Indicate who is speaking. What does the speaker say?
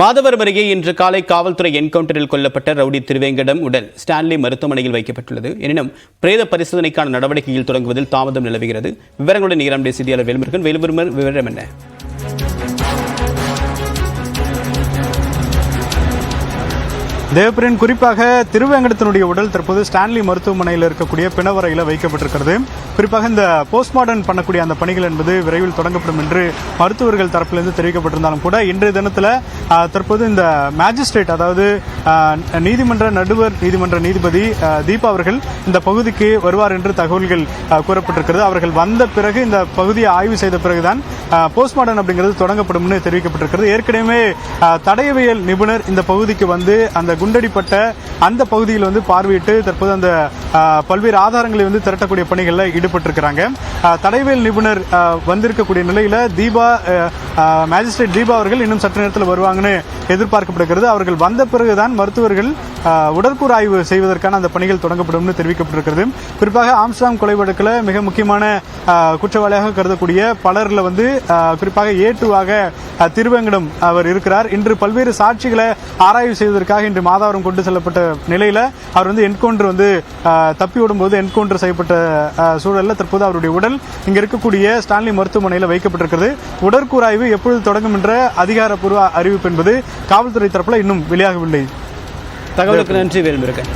Speaker 1: மாதவரம் அருகே இன்று காலை காவல்துறை என்கவுண்டரில் கொல்லப்பட்ட ரவுடி திருவேங்கடம் உடல் ஸ்டான்லி மருத்துவமனையில் வைக்கப்பட்டுள்ளது. எனினும் பிரேத பரிசோதனைக்கான நடவடிக்கையில் தொடங்குவதில் தாமதம் நிலவுகிறது. விவரங்களுடன் ஈராம் செய்தியாளர் வேல்முருகன் வேலுமுருகன் விவரம் என்ன?
Speaker 2: தேவபிரியன் குறிப்பாக திருவேங்கடத்தினுடைய உடல் தற்போது ஸ்டான்லி மருத்துவமனையில் இருக்கக்கூடிய பிணவரையில் வைக்கப்பட்டிருக்கிறது. குறிப்பாக இந்த போஸ்ட்மார்டம் பண்ணக்கூடிய அந்த பணிகள் என்பது விரைவில் தொடங்கப்படும் என்று மருத்துவர்கள் தரப்பிலிருந்து தெரிவிக்கப்பட்டிருந்தாலும் கூட இன்றைய தினத்தில் தற்போது இந்த மேஜிஸ்ட்ரேட் அதாவது நீதிமன்ற நடுவர் நீதிமன்ற நீதிபதி தீபா அவர்கள் இந்த பகுதிக்கு வருவார் என்று தகவல்கள் கூறப்பட்டிருக்கிறது. அவர்கள் வந்த பிறகு இந்த பகுதியை ஆய்வு செய்த பிறகுதான் போஸ்ட்மார்டம் அப்படிங்கிறது தொடங்கப்படும்னு தெரிவிக்கப்பட்டிருக்கிறது. ஏற்கனவே தடயவியல் நிபுணர் இந்த பகுதிக்கு வந்து அந்த குண்டடிப்பட்ட அந்த பகுதியில் வந்து பார்வையிட்டு தற்போது அந்த பல்வேறு ஆதாரங்களை வந்து திரட்டக்கூடிய பணிகளில் ஈடுபட்டிருக்கிறாங்க. ஆஹ், தடயவியல் நிபுணர் வந்திருக்கக்கூடிய நிலையில் தீபா மேஜிஸ்ட்ரேட் தீபா அவர்கள் இன்னும் சற்று நேரத்தில் வருவாங்கன்னு எதிர்பார்க்கப்படுகிறது. அவர்கள் வந்த பிறகுதான் மருத்துவர்கள் ஆஹ், ஆய்வு செய்வதற்கான அந்த பணிகள் தொடங்கப்படும் தெரிவிக்கப்பட்டிருக்கிறது. குறிப்பாக ஆம்ஸ்டாம் கொலை வழக்கில் மிக முக்கியமான குற்றவாளியாக கருதக்கூடிய பலரில் வந்து குறிப்பாக ஏட்டுவாக ஆஹ், திருவேங்கடம் அவர் இருக்கிறார். இன்று பல்வேறு சாட்சிகளை ஆராய்வு செய்வதற்காக இன்று மாதாவரம் கொண்டு செல்லப்பட்ட நிலையில் அவர் வந்து என்கவுண்டர் வந்து தப்பி விடும்போது என்கவுண்டர் செய்யப்பட்ட சூழலில் தற்போது அவருடைய உடல் இங்கே இருக்கக்கூடிய ஸ்டான்லி மருத்துவமனையில் வைக்கப்பட்டிருக்கிறது. உடற்கூறாய்வு எப்பொழுது தொடங்கும் என்ற அதிகாரப்பூர்வ அறிவிப்பு என்பது காவல்துறை தரப்பில் இன்னும் வெளியாகவில்லை.
Speaker 1: தகவலுக்கு நன்றி வேல்முருகன்.